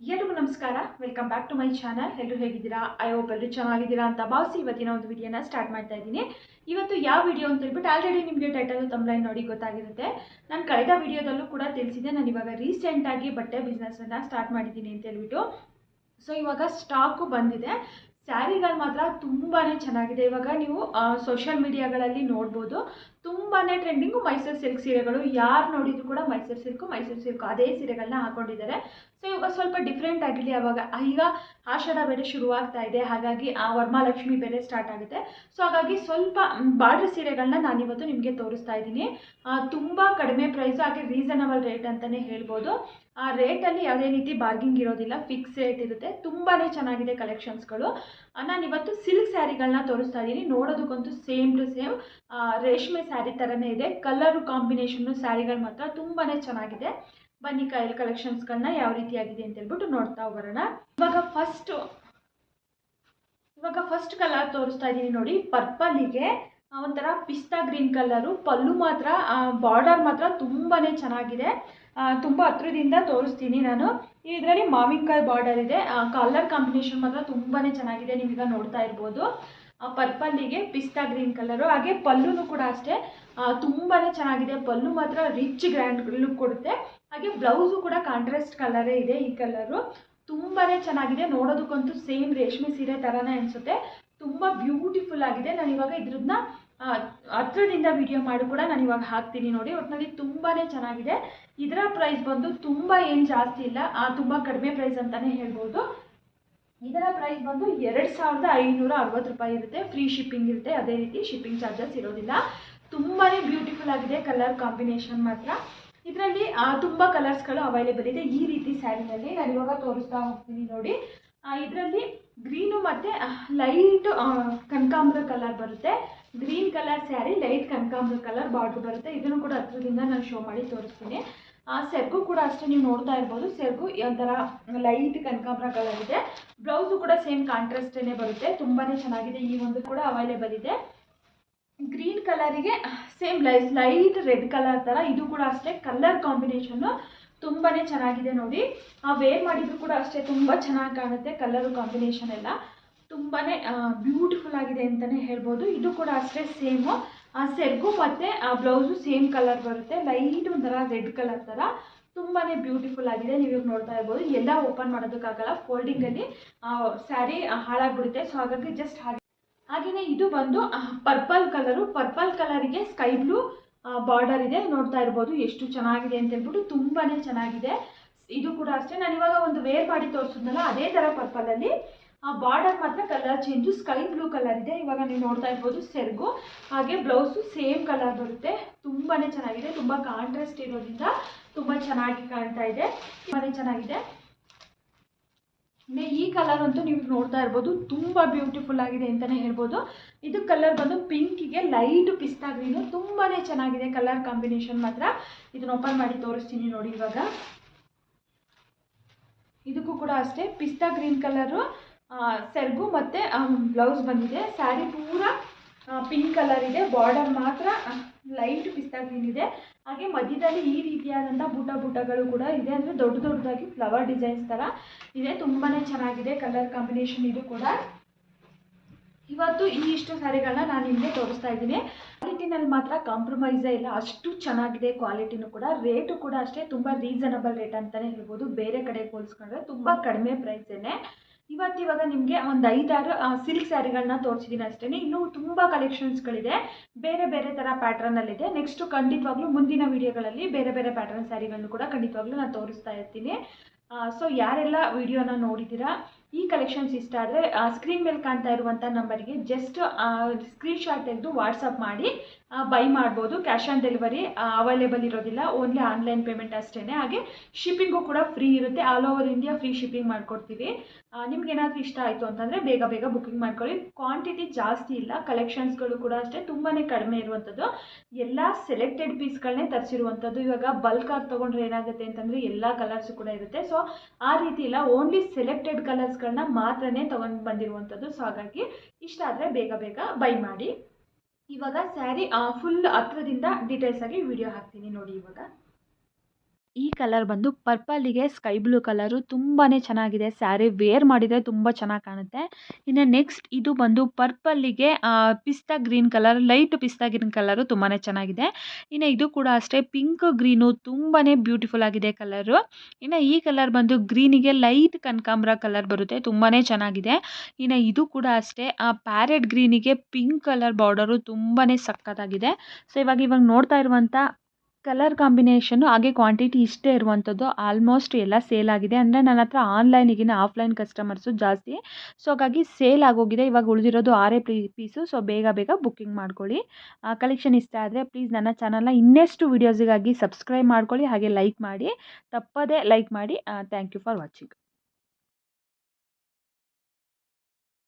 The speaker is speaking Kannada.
ಎಲ್ರಿಗೂ ನಮಸ್ಕಾರ. Welcome back to my channel ಎಲ್ಲರೂ ಹೇಗಿದ್ದೀರಾ? ಐ ಹೋಪ್ ಎಲ್ಲರೂ ಚೆನ್ನಾಗಿದ್ದೀರಾ ಅಂತ ಭಾವಿಸಿ ಇವತ್ತಿನ ಒಂದು ವಿಡಿಯೋನ ಸ್ಟಾರ್ಟ್ ಮಾಡ್ತಾ ಇದ್ದೀನಿ. ಇವತ್ತು ಯಾವ ವಿಡಿಯೋ ಅಂತ ಹೇಳ್ಬಿಟ್ಟು ಆಲ್ರೆಡಿ ನಿಮಗೆ ಟೈಟಲ್ ತಮ್ಲೈನ್ ನೋಡಿ ಗೊತ್ತಾಗಿರುತ್ತೆ. ನಾನು ಕಳೆದ ವಿಡಿಯೋದಲ್ಲೂ ಕೂಡ ತಿಳಿಸಿದೆ ನಾನು ಇವಾಗ ರೀಸೆಂಟಾಗಿ ಬಟ್ಟೆ ಬಿಸ್ನೆಸ್ಸನ್ನು ಸ್ಟಾರ್ಟ್ ಮಾಡಿದ್ದೀನಿ ಅಂತ ಹೇಳ್ಬಿಟ್ಟು. ಸೊ ಇವಾಗ ಸ್ಟಾಕು ಬಂದಿದೆ. ಸ್ಯಾರಿಗಳು ಮಾತ್ರ ತುಂಬಾ ಚೆನ್ನಾಗಿದೆ. ಇವಾಗ ನೀವು ಸೋಷಿಯಲ್ ಮೀಡಿಯಾಗಳಲ್ಲಿ ನೋಡ್ಬೋದು. ತುಂಬಾ ಟ್ರೆಂಡಿಂಗು ಮೈಸೂರು ಸಿಲ್ಕ್ ಸೀರೆಗಳು. ಯಾರು ನೋಡಿದ್ರು ಕೂಡ ಮೈಸೂರು ಸಿಲ್ಕು ಮೈಸೂರು ಸಿಲ್ಕು ಅದೇ ಸೀರೆಗಳನ್ನ ಹಾಕೊಂಡಿದ್ದಾರೆ. ಸೊ ಇವಾಗ ಸ್ವಲ್ಪ ಡಿಫ್ರೆಂಟ್ ಆಗಿರಲಿ ಅವಾಗ. ಈಗ ಆಷಾಢ ಬೇರೆ ಶುರುವಾಗ್ತಾ ಇದೆ. ಹಾಗಾಗಿ ಆ ವರ್ಮಾಲಕ್ಷ್ಮಿ ಬೆಲೆ ಸ್ಟಾರ್ಟ್ ಆಗುತ್ತೆ. ಸೊ ಹಾಗಾಗಿ ಸ್ವಲ್ಪ ಬಾರ್ಡ್ರ್ ಸೀರೆಗಳನ್ನ ನಾನಿವತ್ತು ನಿಮಗೆ ತೋರಿಸ್ತಾ ಇದ್ದೀನಿ. ತುಂಬ ಕಡಿಮೆ ಪ್ರೈಸು ಹಾಗೆ ರೀಸನಬಲ್ ರೇಟ್ ಅಂತಲೇ ಹೇಳ್ಬೋದು. ಆ ರೇಟಲ್ಲಿ ಯಾವುದೇ ರೀತಿ ಬಾರ್ಗಿಂಗ್ ಇರೋದಿಲ್ಲ. ಫಿಕ್ಸ್ ರೇಟ್ ಇರುತ್ತೆ. ತುಂಬಾ ಚೆನ್ನಾಗಿದೆ ಕಲೆಕ್ಷನ್ಸ್ಗಳು ನಾನು ಇವತ್ತು ಸಿಲ್ಕ್ ಸ್ಯಾರಿಗಳನ್ನ ತೋರಿಸ್ತಾ ಇದ್ದೀನಿ. ನೋಡೋದಕ್ಕಂತೂ ಸೇಮ್ ಟು ಸೇಮ್ ರೇಷ್ಮೆ ಸ್ಯಾರಿ ಥರನೇ ಇದೆ. ಕಲರು ಕಾಂಬಿನೇಷನ್ನು ಸ್ಯಾರಿಗಳು ಮಾತ್ರ ತುಂಬಾ ಚೆನ್ನಾಗಿದೆ. ಬನ್ನಿ ಕೈಲ್ ಕಲೆಕ್ಷನ್ಸ್ಗಳನ್ನ ಯಾವ ರೀತಿಯಾಗಿದೆ ಅಂತ ಹೇಳ್ಬಿಟ್ಟು ನೋಡ್ತಾ ಬರೋಣ. ಇವಾಗ ಫಸ್ಟ್ ಇವಾಗ ಫಸ್ಟ್ ಕಲರ್ ತೋರಿಸ್ತಾ ಇದ್ದೀನಿ ನೋಡಿ ಪರ್ಪಲ್ಲಿಗೆ ಒಂಥರ ಪಿಸ್ತಾ ಗ್ರೀನ್ ಕಲರು ಪಲ್ಲು ಮಾತ್ರ ಬಾರ್ಡರ್ ಮಾತ್ರ ತುಂಬಾ ಚೆನ್ನಾಗಿದೆ. ತುಂಬ ಹತ್ರದಿಂದ ತೋರಿಸ್ತೀನಿ ನಾನು. ಇದರಲ್ಲಿ ಮಾವಿನಕಾಯಿ ಬಾರ್ಡರ್ ಇದೆ. ಕಲರ್ ಕಾಂಬಿನೇಷನ್ ಮಾತ್ರ ತುಂಬಾ ಚೆನ್ನಾಗಿದೆ. ನೀವೀಗ ನೋಡ್ತಾ ಇರ್ಬೋದು. ಪರ್ಪಲ್ಲಿಗೆ ಪಿಸ್ತಾ ಗ್ರೀನ್ ಕಲರು ಹಾಗೆ ಪಲ್ಲುನು ಕೂಡ ಅಷ್ಟೇ. ತುಂಬಾ ಚೆನ್ನಾಗಿದೆ. ಪಲ್ಲು ಮಾತ್ರ ರಿಚ್ ಗ್ರ್ಯಾಂಡ್ ಲುಕ್ ಕೊಡುತ್ತೆ. ಹಾಗೆ ಬ್ಲೌಸು ಕೂಡ ಕಾಂಟ್ರಾಸ್ಟ್ ಕಲರೇ ಇದೆ ಈ ಕಲರು ತುಂಬಾ ಚೆನ್ನಾಗಿದೆ. ನೋಡೋದಕ್ಕಂತೂ ಸೇಮ್ ರೇಷ್ಮೆ ಸೀರೆ ಥರನೇ ಅನಿಸುತ್ತೆ. ತುಂಬ ಬ್ಯೂಟಿಫುಲ್ ಆಗಿದೆ. ನಾನು ಇವಾಗ ಇದ್ರನ್ನ ಹತ್ರದಿಂದ ವಿಡಿಯೋ ಮಾಡಿ ಕೂಡ ನಾನು ಇವಾಗ ಹಾಕ್ತೀನಿ ನೋಡಿ. ಒಟ್ಟಿನಲ್ಲಿ ತುಂಬಾ ಚೆನ್ನಾಗಿದೆ. ಇದರ ಪ್ರೈಸ್ ಬಂದು ತುಂಬ ಏನು ಜಾಸ್ತಿ ಇಲ್ಲ. ತುಂಬ ಕಡಿಮೆ ಪ್ರೈಸ್ ಅಂತಲೇ ಹೇಳ್ಬೋದು. ಇದರ ಪ್ರೈಸ್ ಬಂದು ಎರಡು ಸಾವಿರದ ಐನೂರ ಅರವತ್ತು ರೂಪಾಯಿ ಇರುತ್ತೆ. ಫ್ರೀ ಶಿಪ್ಪಿಂಗ್ ಇರುತ್ತೆ. ಅದೇ ರೀತಿ ಶಿಪ್ಪಿಂಗ್ ಚಾರ್ಜಸ್ ಇರೋದಿಲ್ಲ. ತುಂಬಾ ಬ್ಯೂಟಿಫುಲ್ ಆಗಿದೆ ಕಲರ್ ಕಾಂಬಿನೇಷನ್ ಮಾತ್ರ. ಇದರಲ್ಲಿ ತುಂಬ ಕಲರ್ಸ್ಗಳು ಅವೈಲೇಬಲ್ ಇದೆ. ಈ ರೀತಿ ಸ್ಯಾರಿನಲ್ಲಿ ನಾನು ಇವಾಗ ತೋರಿಸ್ತಾ ಹೋಗ್ತೀನಿ ನೋಡಿ. ಇದರಲ್ಲಿ ಗ್ರೀನು ಮತ್ತು ಲೈಟ್ ಕನಕಾಂಬ್ರ ಕಲರ್ ಬರುತ್ತೆ. ಗ್ರೀನ್ ಕಲರ್ ಸ್ಯಾರಿ ಲೈಟ್ ಕನಕಾಂಬ್ರ ಕಲರ್ ಬಾರ್ಡ್ರ್ ಬರುತ್ತೆ. ಇದನ್ನು ಕೂಡ ಹತ್ರದಿಂದ ನಾನು ಶೋ ಮಾಡಿ ತೋರಿಸ್ತೀನಿ. ಆ, ಸೆರ್ಗು ಕೂಡ ಅಷ್ಟೇ ನೀವು ನೋಡ್ತಾ ಇರ್ಬೋದು. ಸೆರ್ಗು ಒಂಥರ ಲೈಟ್ ಕನಕಾಂಬ್ರ ಕಲರ್ ಇದೆ. ಬ್ಲೌಸು ಕೂಡ ಸೇಮ್ ಕಾಂಟ್ರಾಸ್ಟೇ ಬರುತ್ತೆ. ತುಂಬಾ ಚೆನ್ನಾಗಿದೆ. ಈ ಒಂದು ಕೂಡ ಅವೈಲೇಬಲ್ ಇದೆ. ಗ್ರೀನ್ ಕಲರಿಗೆ ಸೇಮ್ ಲೈಸ್ ಲೈಟ್ ರೆಡ್ ಕಲರ್ ಥರ ಇದು ಕೂಡ ಅಷ್ಟೇ. ಕಲರ್ ಕಾಂಬಿನೇಷನ್ನು ತುಂಬಾ ಚೆನ್ನಾಗಿದೆ ನೋಡಿ. ಆ ವೇರ್ ಮಾಡಿದ್ರು ಕೂಡ ಅಷ್ಟೇ ತುಂಬ ಚೆನ್ನಾಗಿ ಕಾಣುತ್ತೆ ಕಲರು ಕಾಂಬಿನೇಷನ್ ಎಲ್ಲ. ತುಂಬಾ ಬ್ಯೂಟಿಫುಲ್ ಆಗಿದೆ ಅಂತಲೇ ಹೇಳ್ಬೋದು. ಇದು ಕೂಡ ಅಷ್ಟೇ ಸೇಮು ಆ ಸೆರ್ಗು ಮತ್ತು ಆ ಬ್ಲೌಸು ಸೇಮ್ ಕಲರ್ ಬರುತ್ತೆ. ಲೈಟ್ ಒಂಥರ ರೆಡ್ ಕಲರ್ ಥರ ತುಂಬಾ ಬ್ಯೂಟಿಫುಲ್ ಆಗಿದೆ. ನೀವು ಇವಾಗ ನೋಡ್ತಾ ಇರ್ಬೋದು. ಎಲ್ಲ ಓಪನ್ ಮಾಡೋದಕ್ಕಾಗಲ್ಲ. ಫೋಲ್ಡಿಂಗಲ್ಲಿ ಸ್ಯಾರಿ ಹಾಳಾಗ್ಬಿಡುತ್ತೆ. ಸೊ ಹಾಗಾಗಿ ಜಸ್ಟ್ ಹಾಗೆ ಹಾಗೆಯೇ ಇದು ಬಂದು ಪರ್ಪಲ್ ಕಲರು ಪರ್ಪಲ್ ಕಲರಿಗೆ ಸ್ಕೈ ಬ್ಲೂ ಬಾರ್ಡರ್ ಇದೆ. ನೋಡ್ತಾ ಇರ್ಬೋದು ಎಷ್ಟು ಚೆನ್ನಾಗಿದೆ ಅಂತ ಹೇಳ್ಬಿಟ್ಟು ತುಂಬಾ ಚೆನ್ನಾಗಿದೆ. ಇದು ಕೂಡ ಅಷ್ಟೇ. ನಾನು ಇವಾಗ ಒಂದು ವೇರ್ ಮಾಡಿ ತೋರಿಸಿದ್ನಲ್ಲ, ಅದೇ ಥರ ಪರ್ಪಲಲ್ಲಿ ಆ ಬಾರ್ಡರ್ ಮಾತ್ರ colour change sky blue colour ಇದೆ. ಇವಾಗ ನೀವು ನೋಡ್ತಾ ಇರ್ಬೋದು ಸೆರಗು. ಹಾಗೆ ಬ್ಲೌಸು ಸೇಮ್ ಕಲರ್ ಬರುತ್ತೆ. ತುಂಬಾ ಚೆನ್ನಾಗಿದೆ. ತುಂಬ ಕಾಂಟ್ರಾಸ್ಟ್ ಇರೋದ್ರಿಂದ ತುಂಬ ಚೆನ್ನಾಗಿ ಕಾಣ್ತಾ ಇದೆ. ತುಂಬಾ ಚೆನ್ನಾಗಿದೆ. ಈ ಕಲರ್ ಅಂತೂ ನೀವು ನೋಡ್ತಾ ಇರ್ಬೋದು, ತುಂಬ ಬ್ಯೂಟಿಫುಲ್ ಆಗಿದೆ ಅಂತಲೇ ಹೇಳ್ಬೋದು. ಇದು ಕಲರ್ ಬಂದು ಪಿಂಕಿಗೆ ಲೈಟ್ ಪಿಸ್ತಾ ಗ್ರೀನು ತುಂಬಾ ಚೆನ್ನಾಗಿದೆ ಕಲರ್ ಕಾಂಬಿನೇಷನ್ ಮಾತ್ರ. ಇದನ್ನ ಓಪನ್ ಮಾಡಿ ತೋರಿಸ್ತೀನಿ ನೋಡಿ ಇವಾಗ. ಇದಕ್ಕೂ ಕೂಡ ಅಷ್ಟೇ ಪಿಸ್ತಾ ಗ್ರೀನ್ ಕಲರು ಸೆರ್ಗು ಮತ್ತು ಬ್ಲೌಸ್ ಬಂದಿದೆ. ಸ್ಯಾರಿ ಪೂರ ಪಿಂಕ್ ಕಲರ್ ಇದೆ. ಬಾರ್ಡರ್ ಮಾತ್ರ ಲೈಟ್ ಪಿಸ್ತಾ ಗ್ರೀನ್ ಇದೆ. ಹಾಗೆ ಮಧ್ಯದಲ್ಲಿ ಈ ರೀತಿಯಾದಂಥ ಬುಟ್ಟ ಬುಟ್ಟಗಳು ಕೂಡ ಇದೆ. ಅಂದರೆ ದೊಡ್ಡ ದೊಡ್ಡದಾಗಿ ಫ್ಲವರ್ ಡಿಸೈನ್ಸ್ ಥರ ಇದೆ. ತುಂಬಾ ಚೆನ್ನಾಗಿದೆ ಕಲರ್ ಕಾಂಬಿನೇಷನ್ ಇದು ಕೂಡ. ಇವತ್ತು ಈ ಇಷ್ಟು ಸ್ಯಾರಿಗಳನ್ನ ನಾನು ನಿಮಗೆ ತೋರಿಸ್ತಾ ಇದ್ದೀನಿ. ಕ್ವಾಲಿಟಿನಲ್ಲಿ ಮಾತ್ರ ಕಾಂಪ್ರಮೈಸೇ ಇಲ್ಲ. ಅಷ್ಟು ಚೆನ್ನಾಗಿದೆ ಕ್ವಾಲಿಟಿನೂ ಕೂಡ. ರೇಟು ಕೂಡ ಅಷ್ಟೇ ತುಂಬ ರೀಸನಬಲ್ ರೇಟ್ ಅಂತಲೇ ಹೇಳ್ಬೋದು. ಬೇರೆ ಕಡೆ ಹೋಲಿಸ್ಕೊಂಡ್ರೆ ತುಂಬ ಕಡಿಮೆ ಪ್ರೈಸೇನೆ ಇವತ್ತಿವಾಗ ನಿಮಗೆ ಒಂದು ಐದಾರು ಸಿಲ್ಕ್ ಸ್ಯಾರಿಗಳನ್ನ ತೋರಿಸಿದ್ದೀನಿ ಅಷ್ಟೇ ಇನ್ನೂ ತುಂಬ ಕಲೆಕ್ಷನ್ಸ್ಗಳಿದೆ ಬೇರೆ ಬೇರೆ ಥರ ಪ್ಯಾಟ್ರನಲ್ಲಿದೆ ನೆಕ್ಸ್ಟು ಖಂಡಿತವಾಗ್ಲೂ ಮುಂದಿನ ವೀಡಿಯೋಗಳಲ್ಲಿ ಬೇರೆ ಬೇರೆ ಪ್ಯಾಟ್ರನ್ ಸ್ಯಾರಿಗಳನ್ನು ಕೂಡ ಖಂಡಿತವಾಗ್ಲೂ ನಾನು ತೋರಿಸ್ತಾ ಇರ್ತೀನಿ. ಸೊ ಯಾರೆಲ್ಲ ವಿಡಿಯೋನ ನೋಡಿದ್ದೀರಾ ಈ ಕಲೆಕ್ಷನ್ಸ್ ಇಷ್ಟ ಆದರೆ ಸ್ಕ್ರೀನ್ ಮೇಲೆ ಕಾಣ್ತಾ ಇರುವಂಥ ನಂಬರಿಗೆ ಜಸ್ಟ್ ಸ್ಕ್ರೀನ್ ಶಾಟ್ ತೆಗೆದು ವಾಟ್ಸಪ್ ಮಾಡಿ ಬೈ ಮಾಡ್ಬೋದು. ಕ್ಯಾಶ್ ಆನ್ ಡೆಲಿವರಿ ಅವೈಲೇಬಲ್ ಇರೋದಿಲ್ಲ. ಓನ್ಲಿ ಆನ್ಲೈನ್ ಪೇಮೆಂಟ್ ಅಷ್ಟೇ ಹಾಗೆ ಶಿಪ್ಪಿಂಗು ಕೂಡ ಫ್ರೀ ಇರುತ್ತೆ. All over India free shipping ಮಾಡಿಕೊಡ್ತೀವಿ. ನಿಮ್ಗೆ ಏನಾದರೂ ಇಷ್ಟ ಆಯಿತು ಅಂತಂದರೆ ಬೇಗ ಬೇಗ ಬುಕ್ಕಿಂಗ್ ಮಾಡ್ಕೊಳ್ಳಿ. ಕ್ವಾಂಟಿಟಿ ಜಾಸ್ತಿ ಇಲ್ಲ. ಕಲೆಕ್ಷನ್ಸ್ಗಳು ಕೂಡ ಅಷ್ಟೇ ತುಂಬಾ ಕಡಿಮೆ ಇರುವಂಥದ್ದು. ಎಲ್ಲ ಸೆಲೆಕ್ಟೆಡ್ ಪೀಸ್ಗಳನ್ನೇ ತರಿಸಿರುವಂಥದ್ದು. ಇವಾಗ ಬಲ್ಕ್ ಆಗಿ ತೊಗೊಂಡ್ರೆ ಏನಾಗುತ್ತೆ ಅಂತಂದರೆ ಎಲ್ಲ ಕಲರ್ಸು ಕೂಡ ಇರುತ್ತೆ. ಸೊ ಆ ರೀತಿ ಇಲ್ಲ. ಓನ್ಲಿ ಸೆಲೆಕ್ಟೆಡ್ ಕಲರ್ಸ್ಗಳನ್ನ ಮಾತ್ರನೇ ತೊಗೊಂಡು ಬಂದಿರುವಂಥದ್ದು. ಸೊ ಹಾಗಾಗಿ ಇಷ್ಟ ಆದರೆ ಬೇಗ ಬೇಗ ಬೈ ಮಾಡಿ. ಇವಾಗ ಸ್ಯಾರಿ ಫುಲ್ ಹತ್ರದಿಂದ ಡೀಟೇಲ್ಸ್ ಆಗಿ ವಿಡಿಯೋ ಹಾಕ್ತೀನಿ ನೋಡಿ ಇವಾಗ. ಈ ಕಲರ್ ಬಂದು ಪರ್ಪಲಿಗೆ ಸ್ಕೈ ಬ್ಲೂ ಕಲರು ತುಂಬಾ ಚೆನ್ನಾಗಿದೆ. ಸ್ಯಾರಿ ವೇರ್ ಮಾಡಿದರೆ ತುಂಬ ಚೆನ್ನಾಗಿ ಕಾಣುತ್ತೆ. ಇನ್ನು ನೆಕ್ಸ್ಟ್ ಇದು ಬಂದು ಪರ್ಪಲ್ಲಿಗೆ pista green colour, light pista green colour ತುಂಬಾ ಚೆನ್ನಾಗಿದೆ. ಇನ್ನು ಇದು ಕೂಡ ಅಷ್ಟೇ ಪಿಂಕ್ ಗ್ರೀನು ತುಂಬಾ ಬ್ಯೂಟಿಫುಲ್ ಆಗಿದೆ ಕಲರು. ಇನ್ನು ಈ ಕಲರ್ ಬಂದು ಗ್ರೀನಿಗೆ ಲೈಟ್ ಕನಕಾಂಬ್ರ ಕಲರ್ ಬರುತ್ತೆ ತುಂಬಾ ಚೆನ್ನಾಗಿದೆ. ಇನ್ನು ಇದು ಕೂಡ ಅಷ್ಟೇ ಪ್ಯಾರೆಟ್ ಗ್ರೀನಿಗೆ ಪಿಂಕ್ ಕಲರ್ ಬಾರ್ಡರು ತುಂಬಾ ಸಕ್ಕತ್ತಾಗಿದೆ ಸೊ ಇವಾಗ ಇವಾಗ ನೋಡ್ತಾ ಇರುವಂಥ ಕಲರ್ ಕಾಂಬಿನೇಷನ್ನು ಹಾಗೆ ಕ್ವಾಂಟಿಟಿ ಇಷ್ಟೇ ಇರುವಂಥದ್ದು ಆಲ್ಮೋಸ್ಟ್ ಎಲ್ಲ ಸೇಲ್ ಆಗಿದೆ. ಅಂದರೆ ನನ್ನ ಹತ್ರ ಆನ್ಲೈನಿಗಿನ ಆಫ್ಲೈನ್ ಕಸ್ಟಮರ್ಸು ಜಾಸ್ತಿ. ಸೊ ಹಾಗಾಗಿ ಸೇಲ್ ಆಗೋಗಿದೆ. ಇವಾಗ ಉಳಿದಿರೋದು ಆರೇ ಪೀಸ್ ಪೀಸು ಸೊ ಬೇಗ ಬೇಗ ಬುಕ್ಕಿಂಗ್ ಮಾಡ್ಕೊಳ್ಳಿ. ಕಲೆಕ್ಷನ್ ಇಷ್ಟ ಆದರೆ ಪ್ಲೀಸ್ ನನ್ನ ಚಾನಲ್ನ ಇನ್ನೆಷ್ಟು ವೀಡಿಯೋಸಿಗಾಗಿ ಸಬ್ಸ್ಕ್ರೈಬ್ ಮಾಡ್ಕೊಳ್ಳಿ. ಹಾಗೆ ಲೈಕ್ ಮಾಡಿ. ತಪ್ಪದೇ ಲೈಕ್ ಮಾಡಿ. Thank you for watching